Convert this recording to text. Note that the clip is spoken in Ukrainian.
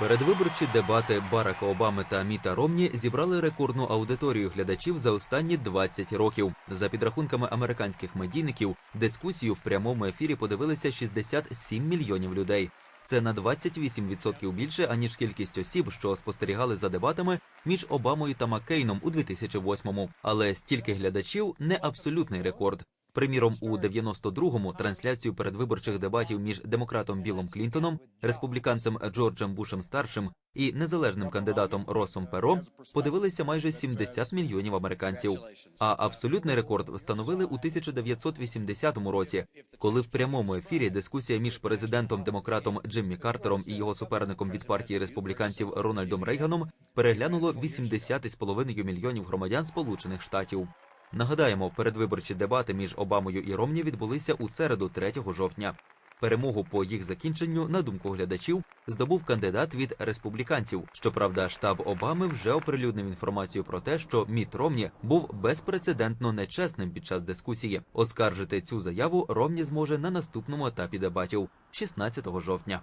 Передвиборчі дебати Барака Обами та Міта Ромні зібрали рекордну аудиторію глядачів за останні 20 років. За підрахунками американських медійників, дискусію в прямому ефірі подивилися 67 мільйонів людей. Це на 28% більше аніж кількість осіб, що спостерігали за дебатами між Обамою та Маккейном у 2008-му. Але стільки глядачів не абсолютний рекорд. Приміром, у 92-му трансляцію передвиборчих дебатів між демократом Білом Клінтоном, республіканцем Джорджем Бушем старшим і незалежним кандидатом Росом Перо подивилися майже 70 мільйонів американців. А абсолютний рекорд встановили у 1980 році, коли в прямому ефірі дискусія між президентом демократом Джиммі Картером і його суперником від партії республіканців Рональдом Рейганом переглянуло 80,5 мільйонів громадян Сполучених Штатів. Нагадаємо, передвиборчі дебати між Обамою і Ромні відбулися у середу, 3 жовтня. Перемогу по їх закінченню, на думку глядачів, здобув кандидат від республіканців. Щоправда, штаб Обами вже оприлюднив інформацію про те, що Міт Ромні був безпрецедентно нечесним під час дискусії. Оскаржити цю заяву Ромні зможе на наступному етапі дебатів 16 жовтня.